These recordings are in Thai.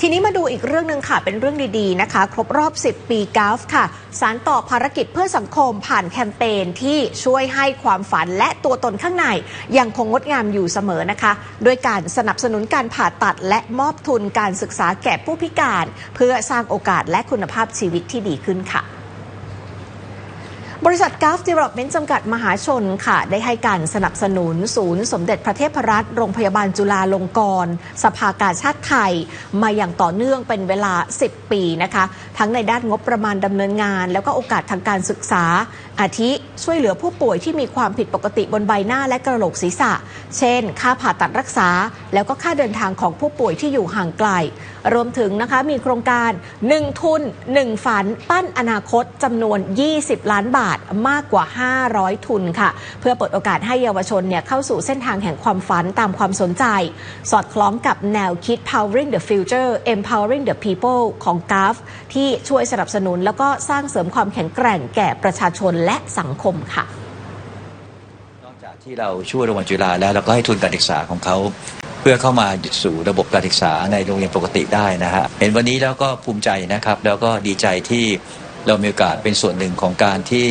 ทีนี้มาดูอีกเรื่องหนึ่งค่ะ เป็นเรื่องดีๆนะคะ ครบรอบ 10 ปีกาฟค่ะ สารต่อภารกิจเพื่อสังคมผ่านแคมเปญที่ช่วยให้ความฝันและตัวตนข้างใน ยังคงงดงามอยู่เสมอนะคะด้วยการสนับสนุนการผ่าตัดและมอบทุนการศึกษาแก่ผู้พิการ เพื่อสร้างโอกาสและคุณภาพชีวิตที่ดีขึ้นค่ะ บริษัทกาฟเดเวล็อปเมนต์จำกัดมหาชนค่ะ ได้ให้การสนับสนุน ศูนย์สมเด็จพระเทพรัตน์โรงพยาบาลจุฬาลงกรณ์สภากาชาติไทย มาอย่างต่อเนื่องเป็นเวลา 10 ปีนะคะ ทั้งในด้านงบประมาณดำเนินงาน แล้วก็โอกาสทางการศึกษา อาทิช่วยเหลือผู้ป่วยที่มีความผิดปกติบนใบหน้าและกระโหลกศีรษะ เช่น ค่าผ่าตัดรักษา แล้วก็ค่าเดินทางของผู้ป่วยที่อยู่ห่างไกล รวมถึงนะคะมีโครงการ 1 ทุน 1 ฝัน ปั้นอนาคตจำนวน 20 ล้านบาทมากกว่า 500 ทุนค่ะ เพื่อเปิดโอกาสให้เยาวชนเนี่ยเข้าสู่เส้นทางแห่งความฝันตามความสนใจ สอดคล้องกับแนวคิด powering the future empowering the people ของ g a f ที่ช่วยสนับสนุนแล้วก็สร้างเสริมความแข็งแกร่งแก่ประชาชนและสังคมค่ะ นอกจากที่เราช่วยโรงพยาบาลจุฬาแล้วเราก็ให้ทุนการศึกษาของเขาเพื่อเข้ามาสู่ระบบการศึกษาในโรงเรียนปกติได้นะฮะเห็นวันนี้แล้วก็ภูมิใจนะครับ แล้วก็ดีใจที่เรามีโอกาสเป็นส่วนหนึ่งของการที่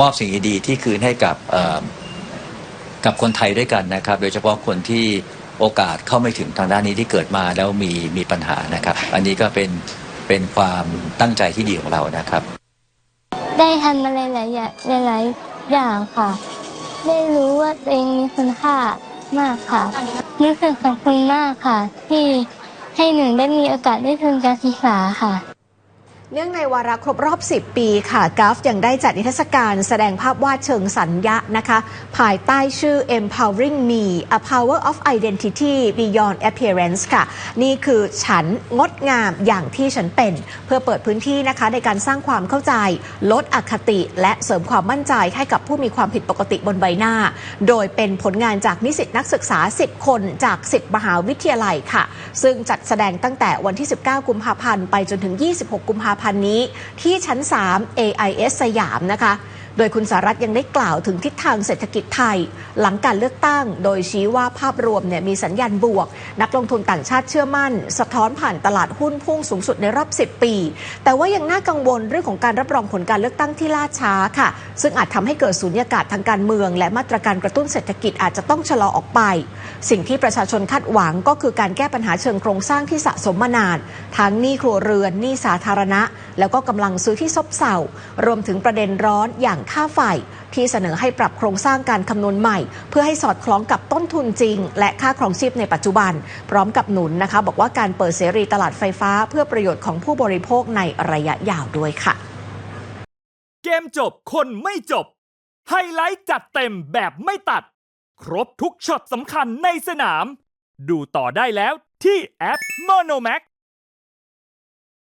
มอบสิ่งดีๆที่คืนให้กับกับคนไทยด้วยกันนะครับ โดยเฉพาะคนที่โอกาสเข้าไม่ถึงทางด้านนี้ที่เกิดมาแล้วมีมีปัญหานะครับ อันนี้ก็เป็นเป็นความตั้งใจที่ดีของเรานะครับ ได้ทำอะไรหลายอย่างหลายๆอย่างค่ะ ได้รู้ว่าตัวเองมีคุณค่ามากค่ะรู้สึกขอบคุณมากค่ะ ที่ให้หนูได้มีโอกาสได้ทุนการศึกษาค่ะ เนื่องในวาระครบรอบ 10 ปีค่ะก f ยังได้จัดนิทรรศการแสดงภาพวาดเชิงสัญญะนะคะ ภายใต้ชื่อ empowering me a power of identity beyond appearance ค่ะ นี่คือฉันงดงามอย่างที่ฉันเป็น เพื่อเปิดพื้นที่นะคะ ในการสร้างความเข้าใจ ลดอคติ และเสริมความมั่นใจให้กับผู้มีความผิดปกติบนใบหน้า โดยเป็นผลงานจากนิสิตนักศึกษา 10 คนจาก 10 มหาวิทยาลัยค่ะ ซึ่งจัดแสดงตั้งแต่วันที่ 19 กุมภาพันธ์ไปจนถึง 26 กุมภาพันธ์นี้ที่ชั้น 3 AIS สยามนะคะ โดยคุณสารัตน์ยังได้กล่าวถึงทิศทางเศรษฐกิจไทย หลังการเลือกตั้ง โดยชี้ว่าภาพรวมเนี่ยมีสัญญาณบวก นักลงทุนต่างชาติเชื่อมั่น สะท้อนผ่านตลาดหุ้นพุ่งสูงสุดในรอบ 10 ปี แต่ว่ายังน่ากังวลเรื่องของการรับรองผลการเลือกตั้งที่ล่าช้าค่ะ ซึ่งอาจทำให้เกิดสูญญากาศทางการเมือง และมาตรการกระตุ้นเศรษฐกิจอาจจะต้องชะลอออกไป สิ่งที่ประชาชนคาดหวังก็คือการแก้ปัญหาเชิงโครงสร้างที่สะสมมานาน ทั้งหนี้ครัวเรือนหนี้สาธารณะ แล้วก็กำลังซื้อที่ซบเซารวมถึงประเด็นร้อนอย่างค่าไฟที่เสนอให้ปรับโครงสร้างการคำนวณใหม่ เพื่อให้สอดคล้องกับต้นทุนจริง และค่าครองชีพในปัจจุบัน พร้อมกับหนุนนะคะ บอกว่าการเปิดเสรีตลาดไฟฟ้า เพื่อประโยชน์ของผู้บริโภคในระยะยาวด้วยค่ะ เกมจบคนไม่จบ ไฮไลท์จัดเต็มแบบไม่ตัด ครบทุกช็อตสำคัญในสนาม ดูต่อได้แล้วที่แอป Monomax